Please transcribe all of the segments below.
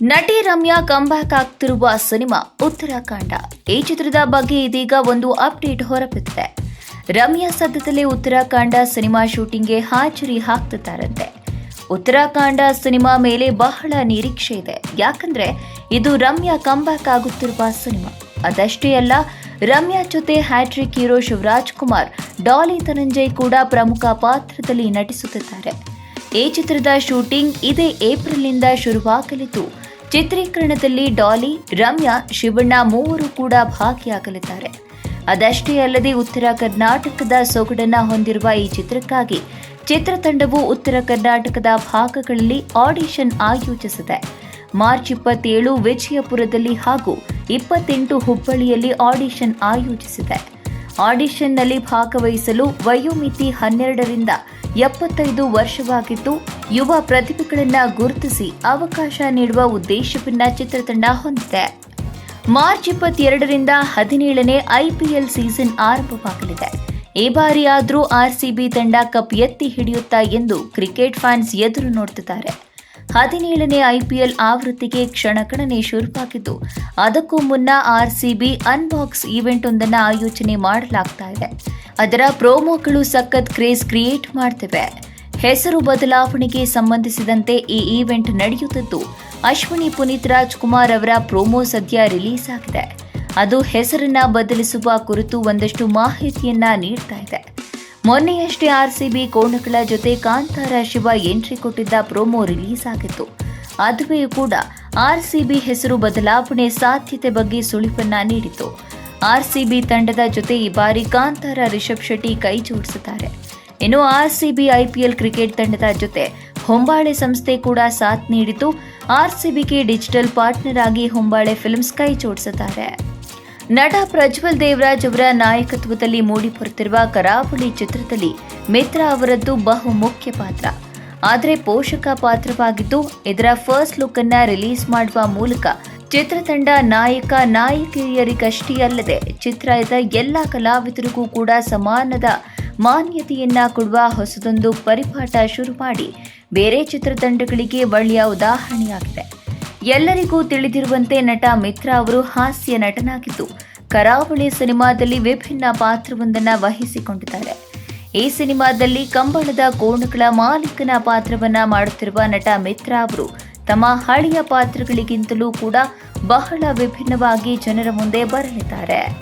ನಟಿ ರಮ್ಯಾ ಕಂಬ್ಯಾಕ್ ಆಗ್ತಿರುವ ಸಿನಿಮಾ ಉತ್ತರಾಖಂಡ. ಈ ಚಿತ್ರದ ಬಗ್ಗೆ ಇದೀಗ ಒಂದು ಅಪ್ಡೇಟ್ ಹೊರಬಿದ್ದಿದೆ. ರಮ್ಯಾ ಸದ್ಯದಲ್ಲೇ ಉತ್ತರಾಖಂಡ ಸಿನಿಮಾ ಶೂಟಿಂಗ್ಗೆ ಹಾಜರಿ ಹಾಕ್ತಿದ್ದಾರಂತೆ. ಉತ್ತರಾಖಂಡ ಸಿನಿಮಾ ಮೇಲೆ ಬಹಳ ನಿರೀಕ್ಷೆ ಇದೆ. ಯಾಕಂದ್ರೆ ಇದು ರಮ್ಯಾ ಕಂಬ್ಯಾಕ್ ಆಗುತ್ತಿರುವ ಸಿನಿಮಾ. ಅದಷ್ಟೇ ಅಲ್ಲ, ರಮ್ಯಾ ಜೊತೆ ಹ್ಯಾಟ್ರಿಕ್ ಹೀರೋ ಶಿವರಾಜ್ ಕುಮಾರ್, ಡಾಲಿ ಧನಂಜಯ್ ಕೂಡ ಪ್ರಮುಖ ಪಾತ್ರದಲ್ಲಿ ನಟಿಸುತ್ತಿದ್ದಾರೆ. ಈ ಚಿತ್ರದ ಶೂಟಿಂಗ್ ಇದೇ ಏಪ್ರಿಲ್ನಿಂದ ಶುರುವಾಗಲಿದ್ದು, ಚಿತ್ರೀಕರಣದಲ್ಲಿ ಡಾಲಿ, ರಮ್ಯಾ, ಶಿವಣ್ಣ ಮೂವರು ಕೂಡ ಭಾಗಿಯಾಗಲಿದ್ದಾರೆ. ಅದಷ್ಟೇ ಅಲ್ಲದೆ ಉತ್ತರ ಕರ್ನಾಟಕದ ಸೊಗಡನ್ನ ಹೊಂದಿರುವ ಈ ಚಿತ್ರಕ್ಕಾಗಿ ಚಿತ್ರತಂಡವು ಉತ್ತರ ಕರ್ನಾಟಕದ ಭಾಗಗಳಲ್ಲಿ ಆಡಿಷನ್ ಆಯೋಜಿಸಿದೆ. ಮಾರ್ಚ್ ಇಪ್ಪತ್ತೇಳು ವಿಜಯಪುರದಲ್ಲಿ ಹಾಗೂ ಇಪ್ಪತ್ತೆಂಟು ಹುಬ್ಬಳ್ಳಿಯಲ್ಲಿ ಆಡಿಷನ್ ಆಯೋಜಿಸಿದೆ. ಆಡಿಷನ್ನಲ್ಲಿ ಭಾಗವಹಿಸಲು ವಯೋಮಿತಿ ಹನ್ನೆರಡರಿಂದ ಎಪ್ಪತ್ತೈದು ವರ್ಷವಾಗಿದ್ದು, ಯುವ ಪ್ರತಿಭೆಗಳನ್ನು ಗುರುತಿಸಿ ಅವಕಾಶ ನೀಡುವ ಉದ್ದೇಶವನ್ನ ಚಿತ್ರತಂಡ ಹೊಂದಿದೆ. ಮಾರ್ಚ್ ಇಪ್ಪತ್ತೆರಡರಿಂದ ಹದಿನೇಳನೇ ಐಪಿಎಲ್ ಸೀಸನ್ ಆರಂಭವಾಗಲಿದೆ. ಈ ಬಾರಿ ಆದರೂ ಆರ್ಸಿಬಿ ತಂಡ ಕಪ್ ಎತ್ತಿ ಹಿಡಿಯುತ್ತಾ ಎಂದು ಕ್ರಿಕೆಟ್ ಫ್ಯಾನ್ಸ್ ಎದುರು ನೋಡುತ್ತಿದ್ದಾರೆ ಹದಿನೇಳನೇ ಐಪಿಎಲ್ ಆವೃತ್ತಿಗೆ ಕ್ಷಣಗಣನೆ ಶುರುವಾಗಿದ್ದು, ಅದಕ್ಕೂ ಮುನ್ನ ಆರ್ಸಿಬಿ ಅನ್ಬಾಕ್ಸ್ ಈವೆಂಟ್ ಒಂದನ್ನು ಆಯೋಜನೆ ಮಾಡಲಾಗ್ತಾ ಇದೆ. ಅದರ ಪ್ರೋಮೋಗಳು ಸಖತ್ ಕ್ರೇಜ್ ಕ್ರಿಯೇಟ್ ಮಾಡ್ತಿವೆ. ಹೆಸರು ಬದಲಾವಣೆಗೆ ಸಂಬಂಧಿಸಿದಂತೆ ಈ ಈವೆಂಟ್ ನಡೆಯುತ್ತಿದ್ದು, ಅಶ್ವಿನಿ ಪುನೀತ್ ರಾಜ್ಕುಮಾರ್ ಅವರ ಪ್ರೋಮೋ ಸದ್ಯ ರಿಲೀಸ್ ಆಗಿದೆ. ಅದು ಹೆಸರನ್ನ ಬದಲಿಸುವ ಕುರಿತು ಒಂದಷ್ಟು ಮಾಹಿತಿಯನ್ನ ನೀಡ್ತಾ ಇದೆ. ಮೊನ್ನೆಯಷ್ಟೇ ಆರ್ಸಿಬಿ ಕೋಣಗಳ ಜೊತೆ ಕಾಂತಾರ ಶಿವ ಎಂಟ್ರಿ ಕೊಟ್ಟಿದ್ದ ಪ್ರೋಮೋ ರಿಲೀಸ್ ಆಗಿತ್ತು. ಅದುವೇ ಕೂಡ ಆರ್ಸಿಬಿ ಹೆಸರು ಬದಲಾವಣೆ ಸಾಧ್ಯತೆ ಬಗ್ಗೆ ಸುಳಿವನ್ನ ನೀಡಿತು ಆರ್ಸಿಬಿ ತಂಡದ ಜೊತೆ ಈ ಬಾರಿ ಕಾಂತಾರ ರಿಷಬ್ ಶೆಟ್ಟಿ ಕೈ ಜೋಡಿಸುತ್ತಾರೆ. ಇನ್ನು ಆರ್ಸಿಬಿ ಐಪಿಎಲ್ ಕ್ರಿಕೆಟ್ ತಂಡದ ಜೊತೆ ಹೊಂಬಾಳೆ ಸಂಸ್ಥೆ ಕೂಡ ಸಾಥ್ ನೀಡಿತು ಆರ್ಸಿಬಿಗೆ ಡಿಜಿಟಲ್ ಪಾರ್ಟ್ನರ್ ಆಗಿ ಹೊಂಬಾಳೆ ಫಿಲ್ಮ್ಸ್ ಕೈ ಜೋಡಿಸಿದ್ದಾರೆ ನಟ ಪ್ರಜ್ವಲ್ ದೇವರಾಜ್ ಅವರ ನಾಯಕತ್ವದಲ್ಲಿ ಮೂಡಿಬರುತ್ತಿರುವ ಕರಾವಳಿ ಚಿತ್ರದಲ್ಲಿ ಮಿತ್ರ ಅವರದ್ದು ಬಹು ಮುಖ್ಯ ಪಾತ್ರ. ಆದರೆ ಪೋಷಕ ಪಾತ್ರವಾಗಿದ್ದು, ಇದರ ಫಸ್ಟ್ ಲುಕ್ ಅನ್ನ ರಿಲೀಸ್ ಮಾಡುವ ಮೂಲಕ ಚಿತ್ರತಂಡ ನಾಯಕ ನಾಯಕಿಯರಿಗಷ್ಟೇ ಅಲ್ಲದೆ ಚಿತ್ರದ ಎಲ್ಲ ಕಲಾವಿದರಿಗೂ ಕೂಡ ಸಮಾನದ ಮಾನ್ಯತೆಯನ್ನ ಕೊಡುವ ಹೊಸದೊಂದು ಪರಿಪಾಠ ಶುರು ಮಾಡಿ ಬೇರೆ ಚಿತ್ರತಂಡಗಳಿಗೆ ಒಳ್ಳೆಯ ಉದಾಹರಣೆಯಾಗಿದೆ. ಎಲ್ಲರಿಗೂ ತಿಳಿದಿರುವಂತೆ ನಟ ಮಿತ್ರ ಅವರು ಹಾಸ್ಯ ನಟನಾಗಿದ್ದು, ಕರಾವಳಿ ಸಿನಿಮಾದಲ್ಲಿ ವಿಭಿನ್ನ ಪಾತ್ರವೊಂದನ್ನು ವಹಿಸಿಕೊಂಡಿದ್ದಾರೆ. ಈ ಸಿನಿಮಾದಲ್ಲಿ ಕಂಬಳದ ಕೋಣಗಳ ಮಾಲೀಕನ ಪಾತ್ರವನ್ನ ಮಾಡುತ್ತಿರುವ ನಟ ಮಿತ್ರ ಅವರು ತಮ್ಮ ಹಳೆಯ ಪಾತ್ರಗಳಿಗಿಂತಲೂ ಕೂಡ ಬಹಳ ವಿಭಿನ್ನವಾಗಿ ಜನರ ಮುಂದೆ ಬರಲಿದ್ದಾರೆ.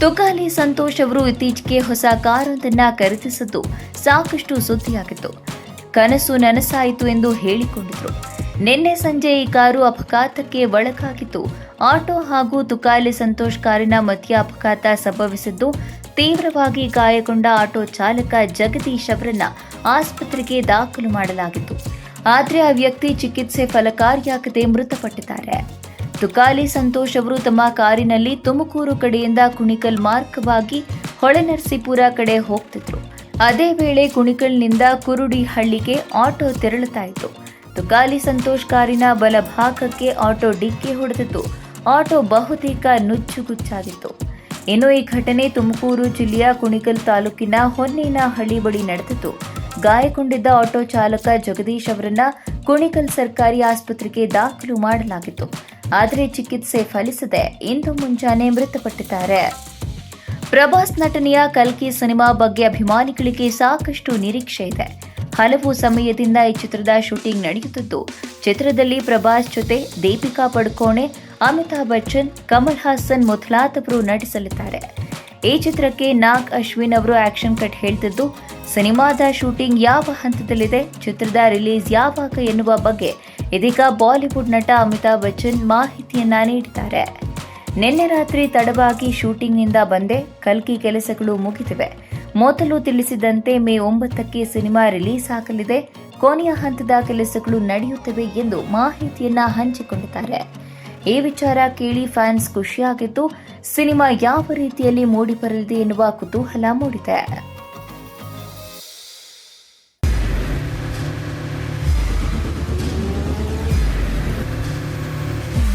ತುಕಾಲಿ ಸಂತೋಷ್ ಅವರು ಇತ್ತೀಚೆಗೆ ಹೊಸ ಕಾರೊಂದನ್ನ ಖರೀದಿಸಿದ್ದು ಸಾಕಷ್ಟು ಸುದ್ದಿಯಾಗಿತ್ತು. ಕನಸು ನನಸಾಯಿತು ಎಂದು ಹೇಳಿಕೊಂಡಿದ್ರು. ನಿನ್ನೆ ಸಂಜೆ ಈ ಕಾರು ಅಪಘಾತಕ್ಕೆ ಒಳಗಾಗಿತ್ತು ಆಟೋ ಹಾಗೂ ತುಕಾಲಿ ಸಂತೋಷ್ ಕಾರಿನ ಮಧ್ಯ ಅಪಘಾತ ಸಂಭವಿಸಿದ್ದು, ತೀವ್ರವಾಗಿ ಗಾಯಗೊಂಡ ಆಟೋ ಚಾಲಕ ಜಗದೀಶ್ ಅವರನ್ನ ಆಸ್ಪತ್ರೆಗೆ ದಾಖಲು ಮಾಡಲಾಗಿತ್ತು. ಆದರೆ ಆ ವ್ಯಕ್ತಿ ಚಿಕಿತ್ಸೆ ಫಲಕಾರಿಯಾಗದೆ ಮೃತಪಟ್ಟಿದ್ದಾರೆ. ತುಕಾಲಿ ಸಂತೋಷ್ ಅವರು ತಮ್ಮ ಕಾರಿನಲ್ಲಿ ತುಮಕೂರು ಕಡೆಯಿಂದ ಕುಣಿಕಲ್ ಮಾರ್ಗವಾಗಿ ಹೊಳೆನರಸೀಪುರ ಕಡೆ ಹೋಗ್ತಿದ್ರು. ಅದೇ ವೇಳೆ ಕುಣಿಕಲ್ನಿಂದ ಕುರುಡಿ ಹಳ್ಳಿಗೆ ಆಟೋ ತೆರಳುತ್ತಾ ಇತ್ತು. ತುಕಾಲಿ ಸಂತೋಷ್ ಕಾರಿನ ಬಲಭಾಗಕ್ಕೆ ಆಟೋ ಡಿಕ್ಕಿ ಹೊಡೆದಿತ್ತು. ಆಟೋ ಬಹುತೇಕ ನುಚ್ಚುಗುಚ್ಚಾಗಿತ್ತು. ಇನ್ನು ಈ ಘಟನೆ ತುಮಕೂರು ಜಿಲ್ಲೆಯ ಕುಣಿಕಲ್ ತಾಲೂಕಿನ ಹೊನ್ನೇನಹಳ್ಳಿ ಬಳಿ ನಡೆದಿತ್ತು. ಗಾಯಗೊಂಡಿದ್ದ ಆಟೋ ಚಾಲಕ ಜಗದೀಶ್ ಅವರನ್ನ ಕುಣಿಕಲ್ ಸರ್ಕಾರಿ ಆಸ್ಪತ್ರೆಗೆ ದಾಖಲು ಮಾಡಲಾಗಿತ್ತು. ಆದರೆ ಚಿಕಿತ್ಸೆ ಫಲಿಸದೆ ಇಂದು ಮುಂಜಾನೆ ಮೃತಪಟ್ಟಿದ್ದಾರೆ. ಪ್ರಭಾಸ್ ನಟನೆಯ ಕಲ್ಕಿ ಸಿನಿಮಾ ಬಗ್ಗೆ ಅಭಿಮಾನಿಗಳಿಗೆ ಸಾಕಷ್ಟು ನಿರೀಕ್ಷೆ ಇದೆ. ಹಲವು ಸಮಯದಿಂದ ಈ ಚಿತ್ರದ ಶೂಟಿಂಗ್ ನಡೆಯುತ್ತಿದ್ದು, ಚಿತ್ರದಲ್ಲಿ ಪ್ರಭಾಸ್ ಜೊತೆ ದೀಪಿಕಾ ಪಡುಕೋಣೆ, ಅಮಿತಾಬ್ ಬಚ್ಚನ್, ಕಮಲ್ ಹಾಸನ್ ಮೊದಲಾದವರು ನಟಿಸಲಿದ್ದಾರೆ. ಈ ಚಿತ್ರಕ್ಕೆ ನಾಗ್ ಅಶ್ವಿನ್ ಅವರು ಆಕ್ಷನ್ ಕಟ್ ಹೇಳ್ತಿದ್ದು ಸಿನಿಮಾದ ಶೂಟಿಂಗ್ ಯಾವ ಹಂತದಲ್ಲಿದೆ? ಚಿತ್ರದ ರಿಲೀಸ್ ಯಾವಾಗ ಎನ್ನುವ ಬಗ್ಗೆ ಇದೀಗ ಬಾಲಿವುಡ್ ನಟ ಅಮಿತಾಬ್ ಬಚ್ಚನ್ ಮಾಹಿತಿಯನ್ನ ನೀಡಿದ್ದಾರೆ. ನಿನ್ನೆ ರಾತ್ರಿ ತಡವಾಗಿ ಶೂಟಿಂಗ್ನಿಂದ ಬಂದೆ. ಕಲ್ಕಿ ಕೆಲಸಗಳು ಮುಗಿದಿವೆ. ಮೊದಲು ತಿಳಿಸಿದಂತೆ ಮೇ ಒಂಬತ್ತಕ್ಕೆ ಸಿನಿಮಾ ರಿಲೀಸ್ ಆಗಲಿದೆ. ಕೊನೆಯ ಹಂತದ ಕೆಲಸಗಳು ನಡೆಯುತ್ತಿವೆ ಎಂದು ಮಾಹಿತಿಯನ್ನ ಹಂಚಿಕೊಂಡಿದ್ದಾರೆ. ಈ ವಿಚಾರ ಕೇಳಿ ಫ್ಯಾನ್ಸ್ ಖುಷಿಯಾಗಿದ್ದು, ಸಿನಿಮಾ ಯಾವ ರೀತಿಯಲ್ಲಿ ಮೂಡಿಬರಲಿದೆ ಎನ್ನುವ ಕುತೂಹಲ ಮೂಡಿದೆ.